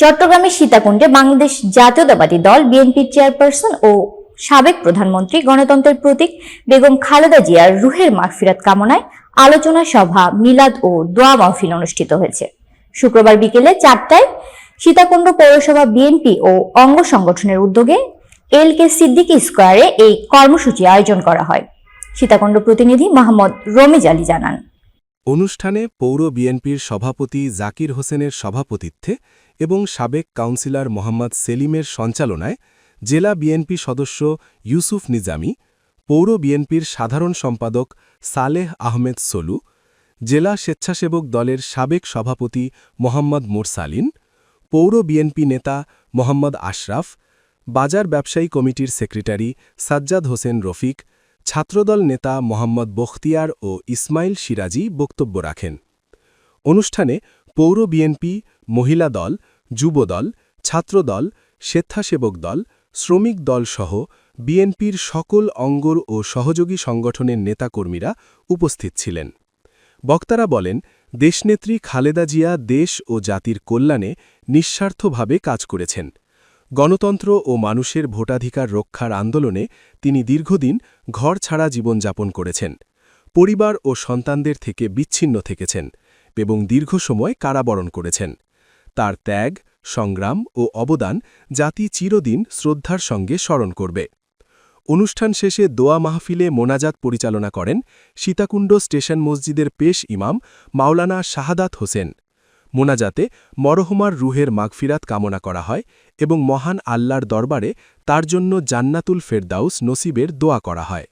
চট্টগ্রামের সীতাকুণ্ডে বাংলাদেশ জাতীয়তাবাদী দল, বিএনপির চেয়ারপারসন ও সাবেক প্রধানমন্ত্রী গণতন্ত্রের প্রতীক বেগম খালেদা জিয়ার রুহের মাগফিরাত কামনায় আলোচনা সভা, মিলাদ ও দোয়া মাহফিল অনুষ্ঠিত হয়েছে। শুক্রবার বিকেলে চারটায় সীতাকুণ্ড পৌরসভা বিএনপি ও অঙ্গ সংগঠনের উদ্যোগে এল কে সিদ্দিকী স্কোয়ারে এই কর্মসূচি আয়োজন করা হয়। সীতাকুণ্ড প্রতিনিধি মোহাম্মদ রমিজ আলী জানান। অনুষ্ঠানে পৌর বিএনপির সভাপতি জাকির হোসেনের সভাপতিত্বে এবং সাবেক কাউন্সিলর মোহাম্মদ সেলিমের সঞ্চালনায় জেলা বিএনপি সদস্য ইউসুফ নিজামি, পৌর বিএনপির সাধারণ সম্পাদক সালেহ আহমেদ সলু, জেলা স্বেচ্ছাসেবক দলের সাবেক সভাপতি মোহাম্মদ মোরসালিন, পৌর বিএনপি নেতা মোহাম্মদ আশরাফ, বাজার ব্যবসায়ী কমিটির সেক্রেটারি সাজ্জাদ হোসেন রফিক ছাত্রদল নেতা মোহাম্মদ বখতিয়ার ও ইসমাইল সিরাজি বক্তব্য রাখেন। অনুষ্ঠানে পৌর বিএনপি, মহিলা দল যুবদল ছাত্রদল, স্বেচ্ছাসেবক দল, শ্রমিক দল সহ বিএনপির সকল অঙ্গর ও সহযোগী সংগঠনের নেতাকর্মীরা উপস্থিত ছিলেন। বক্তারা বলেন, দেশনেত্রী খালেদা জিয়া দেশ ও জাতির কল্যাণে নিঃস্বার্থভাবে কাজ করেছেন। গণতন্ত্র ও মানুষের ভোটাধিকার রক্ষার আন্দোলনে তিনি দীর্ঘদিন ঘর ছাড়া জীবনযাপন করেছেন। পরিবার ও সন্তানদের থেকে বিচ্ছিন্ন থেকেছেন এবং দীর্ঘ সময় কারাবরণ করেছেন। তার ত্যাগ, সংগ্রাম ও অবদান জাতি চিরদিন শ্রদ্ধার সঙ্গে স্মরণ করবে। অনুষ্ঠান শেষে দোয়া মাহফিলে মোনাজাত পরিচালনা করেন সীতাকুণ্ড স্টেশন মসজিদের পেশ ইমাম মাওলানা শাহাদাত হোসেন। মোনাজাতে মরহুমার রুহের মাগফিরাত কামনা করা হয় এবং মহান আল্লাহর দরবারে তার জন্য জান্নাতুল ফেরদাউস নসিবের দোয়া করা হয়।